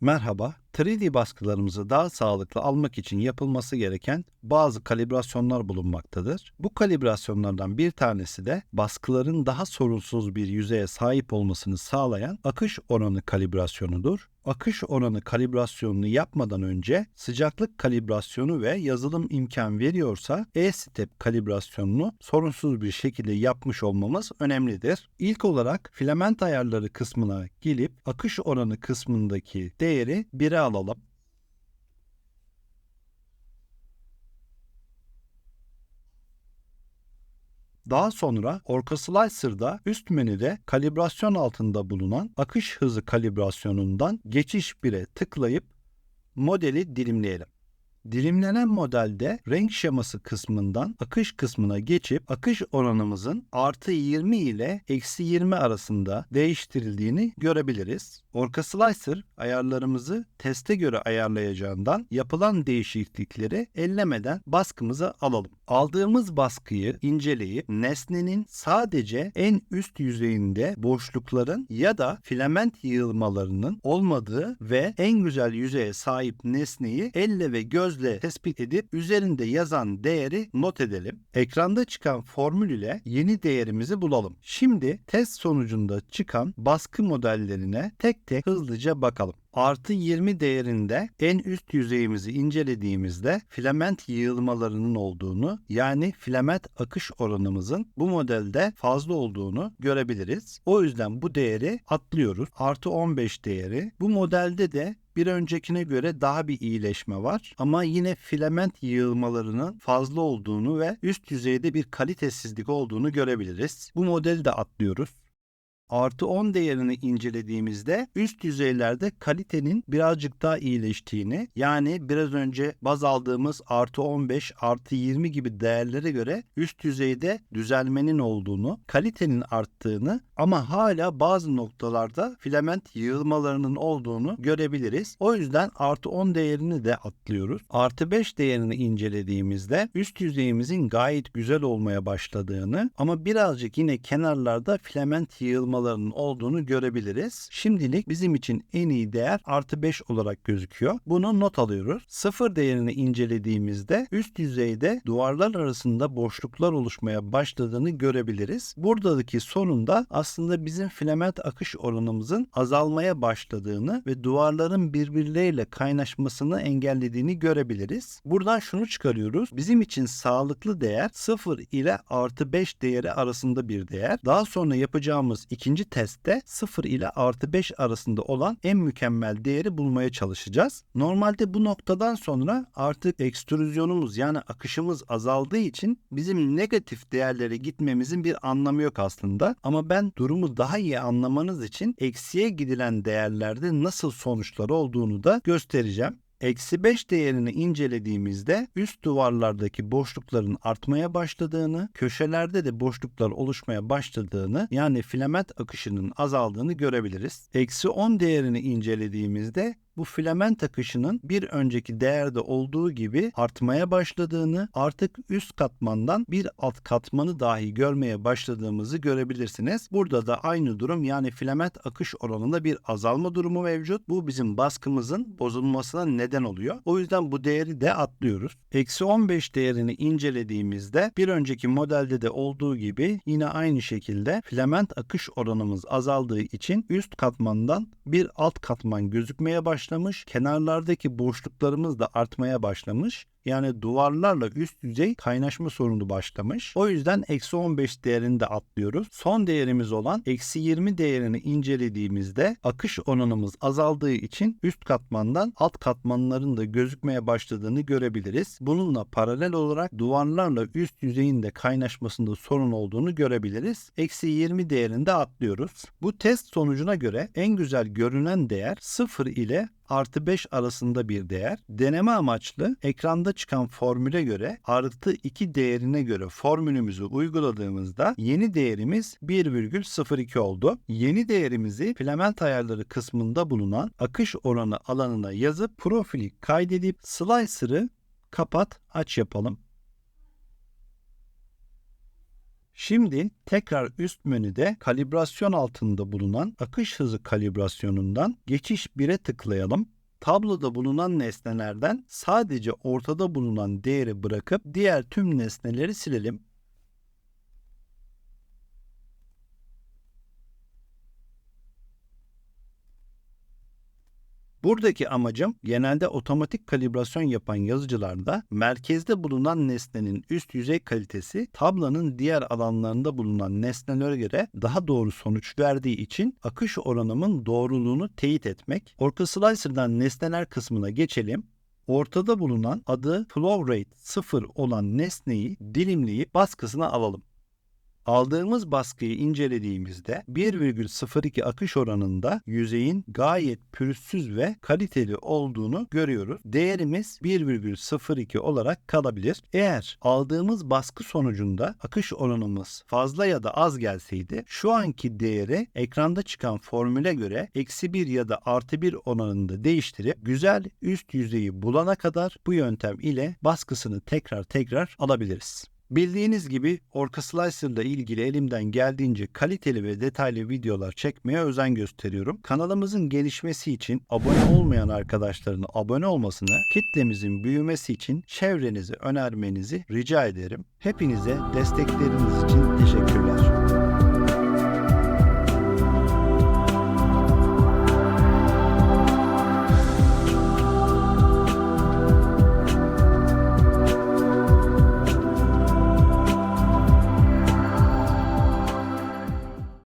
Merhaba, 3D baskılarımızı daha sağlıklı almak için yapılması gereken bazı kalibrasyonlar bulunmaktadır. Bu kalibrasyonlardan bir tanesi de baskıların daha sorunsuz bir yüzeye sahip olmasını sağlayan akış oranı kalibrasyonudur. Akış oranı kalibrasyonunu yapmadan önce sıcaklık kalibrasyonu ve yazılım imkan veriyorsa E-step kalibrasyonunu sorunsuz bir şekilde yapmış olmamız önemlidir. İlk olarak filament ayarları kısmına gelip akış oranı kısmındaki değeri 1'e alalım. Daha sonra Orca Slicer'da üst menüde kalibrasyon altında bulunan akış hızı kalibrasyonundan geçiş 1'e tıklayıp modeli dilimleyelim. Dilimlenen modelde renk şeması kısmından akış kısmına geçip akış oranımızın artı 20 ile eksi 20 arasında değiştirildiğini görebiliriz. Orca Slicer ayarlarımızı teste göre ayarlayacağından yapılan değişiklikleri ellemeden baskımıza alalım. Aldığımız baskıyı inceleyip nesnenin sadece en üst yüzeyinde boşlukların ya da filament yığılmalarının olmadığı ve en güzel yüzeye sahip nesneyi elle ve gözle tespit edip üzerinde yazan değeri not edelim. Ekranda çıkan formül ile yeni değerimizi bulalım. Şimdi test sonucunda çıkan baskı modellerine tek tek hızlıca bakalım. Artı 20 değerinde en üst yüzeyimizi incelediğimizde filament yığılmalarının olduğunu yani filament akış oranımızın bu modelde fazla olduğunu görebiliriz. O yüzden bu değeri atlıyoruz. Artı 15 değeri. Bu modelde de bir öncekine göre daha bir iyileşme var ama yine filament yığılmalarının fazla olduğunu ve üst yüzeyde bir kalitesizlik olduğunu görebiliriz. Bu modeli de atlıyoruz artı 10 değerini incelediğimizde üst yüzeylerde kalitenin birazcık daha iyileştiğini yani biraz önce baz aldığımız artı 15 artı 20 gibi değerlere göre üst yüzeyde düzelmenin olduğunu, kalitenin arttığını ama hala bazı noktalarda filament yığılmalarının olduğunu görebiliriz. O yüzden artı 10 değerini de atlıyoruz. Artı 5 değerini incelediğimizde üst yüzeyimizin gayet güzel olmaya başladığını ama birazcık yine kenarlarda filament yığılmalarının artmalarının olduğunu görebiliriz. Şimdilik bizim için en iyi değer artı 5 olarak gözüküyor. Bunu not alıyoruz. Sıfır değerini incelediğimizde üst yüzeyde duvarlar arasında boşluklar oluşmaya başladığını görebiliriz. Buradaki sorun da aslında bizim filament akış oranımızın azalmaya başladığını ve duvarların birbirleriyle kaynaşmasını engellediğini görebiliriz. Buradan şunu çıkarıyoruz. Bizim için sağlıklı değer 0 ile artı 5 değeri arasında bir değer. Daha sonra yapacağımız iki ikinci testte 0 ile artı 5 arasında olan en mükemmel değeri bulmaya çalışacağız. Normalde bu noktadan sonra artık ekstrüzyonumuz yani akışımız azaldığı için bizim negatif değerlere gitmemizin bir anlamı yok aslında. Ama ben durumu daha iyi anlamanız için eksiye gidilen değerlerde nasıl sonuçlar olduğunu da göstereceğim. Eksi 5 değerini incelediğimizde üst duvarlardaki boşlukların artmaya başladığını, köşelerde de boşluklar oluşmaya başladığını yani filament akışının azaldığını görebiliriz. Eksi 10 değerini incelediğimizde bu filament akışının bir önceki değerde olduğu gibi artmaya başladığını, artık üst katmandan bir alt katmanı dahi görmeye başladığımızı görebilirsiniz. Burada da aynı durum yani filament akış oranında bir azalma durumu mevcut. Bu bizim baskımızın bozulmasına neden oluyor. O yüzden bu değeri de atlıyoruz. Eksi 15 değerini incelediğimizde bir önceki modelde de olduğu gibi yine aynı şekilde filament akış oranımız azaldığı için üst katmandan bir alt katman gözükmeye başladı başlamış. Kenarlardaki boşluklarımız da artmaya başlamış. Yani duvarlarla üst yüzey kaynaşma sorunu başlamış. O yüzden eksi 15 değerini de atlıyoruz. Son değerimiz olan eksi 20 değerini incelediğimizde akış oranımız azaldığı için üst katmandan alt katmanların da gözükmeye başladığını görebiliriz. Bununla paralel olarak duvarlarla üst yüzeyin de kaynaşmasında sorun olduğunu görebiliriz. Eksi 20 değerini de atlıyoruz. Bu test sonucuna göre en güzel görünen değer 0 ile artı 5 arasında bir değer. Deneme amaçlı ekranda çıkan formüle göre artı 2 değerine göre formülümüzü uyguladığımızda yeni değerimiz 1,02 oldu. Yeni değerimizi filament ayarları kısmında bulunan akış oranı alanına yazıp profili kaydedip slicer'ı kapat aç yapalım. Şimdi tekrar üst menüde kalibrasyon altında bulunan akış hızı kalibrasyonundan geçiş 1'e tıklayalım. Tabloda bulunan nesnelerden sadece ortada bulunan değeri bırakıp diğer tüm nesneleri silelim. Buradaki amacım genelde otomatik kalibrasyon yapan yazıcılarda merkezde bulunan nesnenin üst yüzey kalitesi tablonun diğer alanlarında bulunan nesnelere göre daha doğru sonuç verdiği için akış oranımın doğruluğunu teyit etmek. Orca Slicer'dan nesneler kısmına geçelim. Ortada bulunan adı flow rate 0 olan nesneyi dilimleyip baskısına alalım. Aldığımız baskıyı incelediğimizde 1,02 akış oranında yüzeyin gayet pürüzsüz ve kaliteli olduğunu görüyoruz. Değerimiz 1,02 olarak kalabilir. Eğer aldığımız baskı sonucunda akış oranımız fazla ya da az gelseydi şu anki değeri ekranda çıkan formüle göre eksi 1 ya da artı 1 oranında değiştirip güzel üst yüzeyi bulana kadar bu yöntem ile baskısını tekrar tekrar alabiliriz. Bildiğiniz gibi Orca Slicer ilgili elimden geldiğince kaliteli ve detaylı videolar çekmeye özen gösteriyorum. Kanalımızın gelişmesi için abone olmayan arkadaşların abone olmasını, kitlemizin büyümesi için çevrenizi önermenizi rica ederim. Hepinize destekleriniz için teşekkürler.